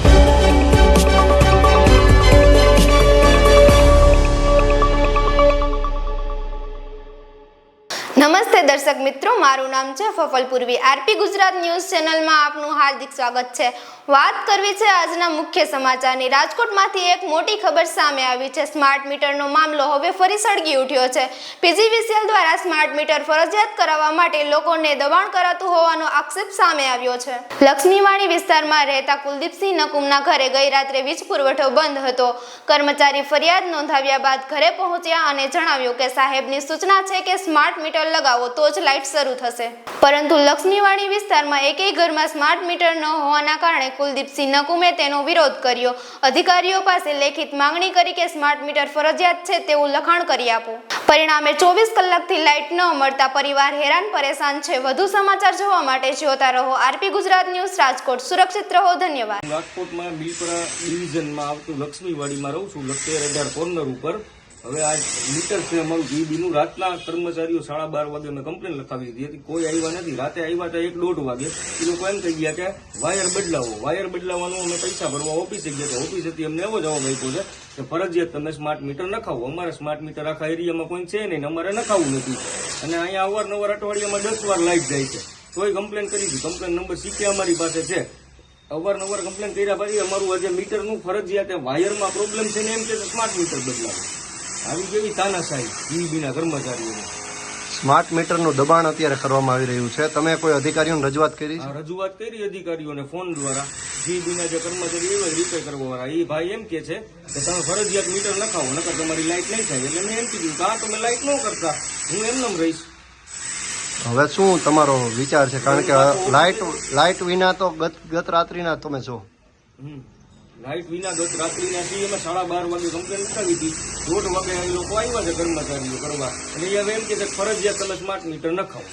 Thank you. નમસ્તે દર્શક મિત્રો, મારું નામ છે ફફલ પૂર્વી. આરપી ગુજરાત ન્યૂઝ ચેનલમાં આપનું હાર્દિક સ્વાગત છે. વાત કરવી છે આજના મુખ્ય સમાચારની. રાજકોટમાંથી એક મોટી ખબર સામે આવી છે. સ્માર્ટ મીટરનો મામલો હવે ફરી સળગી ઉઠ્યો છે. પીજીવીસીએલ દ્વારા સ્માર્ટ મીટર ફરજિયાત કરાવવા માટે લોકોને દબાણ કરાતું હોવાનો આક્ષેપ સામે આવ્યો છે. લક્ષ્મીવાણી વિસ્તારમાં રહેતા કુલદીપસિંહ નકુમના ઘરે ગઈ રાત્રે વીજ પુરવઠો બંધ હતો. કર્મચારી ફરિયાદ નોંધાવ્યા બાદ ઘરે પહોંચ્યા અને જણાવ્યું કે સાહેબની સૂચના છે કે સ્માર્ટ મીટર લગાવો તો જ લાઇટ શરૂ થશે. પરંતુ લક્ષ્મીવાણી વિસ્તારમાં એકેય ઘરમાં સ્માર્ટ મીટર ન હોવાના કારણે કુલદીપસિંહ નકુમે તેનો વિરોધ કર્યો. અધિકારીઓ પાસે લેખિત માંગણી કરી કે સ્માર્ટ મીટર ફરજિયાત છે તેવું લખાણ કરી આપો. પરિણામે ચોવીસ કલાકથી લાઇટ ન મળતા પરિવાર હેરાન પરેશાન છે. વધુ સમાચાર જોવા માટે જોતા રહો આરપી ગુજરાત ન્યૂઝ રાજકોટ. સુરક્ષિત રહો, ધન્યવાદ. રાજકોટમાં બિલપરા ડિવિઝનમાં આવતું લક્ષ્મીવાડીમાં રહું છું. લક્ષ્મી અઢાર કોર્નર ઉપર હવે આ મીટર છે અમારું જીબીનું રાતના કર્મચારીઓ સાડા બાર વાગે અમે કમ્પ્લેન લખાવી દીધી હતી. કોઈ આવ્યા નથી. રાતે આવ્યા હતા એક દોઢ વાગે. એ લોકો એમ કહી ગયા કે વાયર બદલાવો. વાયર બદલાવાનું અમે પૈસા ભરવા ઓફિસે ગયા હતા. ઓફિસેથી અમને એવો જવાબ આપ્યો છે કે ફરજિયાત તમે સ્માર્ટ મીટર નખાવો. અમારે સ્માર્ટ મીટર આખા એરિયામાં કોઈ છે નહીં અમારે નખાવું નથી. અને અહીંયા અવારનવાર અઠવાડિયામાં દસ વાર લાઈટ જાય છે. તોય કમ્પ્લેન કરી હતી કમ્પ્લેન નંબર સીકે અમારી પાસે છે. અવારનવાર કમ્પ્લેન કર્યા પછી અમારું આજે મીટરનું ફરજિયાત વાયરમાં પ્રોબ્લેમ છે ને એમ કે સ્માર્ટ મીટર બદલાવો. આવી કેવી તાનાશાહી જીબીના કર્મચારીઓને. સ્માર્ટ મીટરનું દબાણ અત્યારે કરવામાં આવી રહ્યું છે. તમે કોઈ અધિકારીઓને રજૂઆત કરી રજૂઆત કરી અધિકારીઓને ફોન દ્વારા. જીબીના જે કર્મચારી એવા રિપેર કરવાવાળા. એ ભાઈ એમ કે છે કે તમે ફરજિયાત મીટર નખાવો નકર તમારી લાઇટ નહીં થાય. એટલે મેં એમ કીધું કે આ તમે લાઇટ ન કરતા. હું એમનેમ રહીશ. હવે શું તમારો વિચાર છે? કારણ કે લાઇટ લાઇટ વિના તો ગત ગત રાત્રિના તમે છો. હમ. લાઈટ વિના ગત રાત્રિના છીએ. અમે સાડા બાર વાગે કમ્પ્લેન લખાવી હતી. દોઢ વાગે એ લોકો આવ્યા છે કર્મચારીઓ કરવા અને એ હવે એમ કે ફરજિયાત તમે સ્માર્ટ મીટર નખાવો.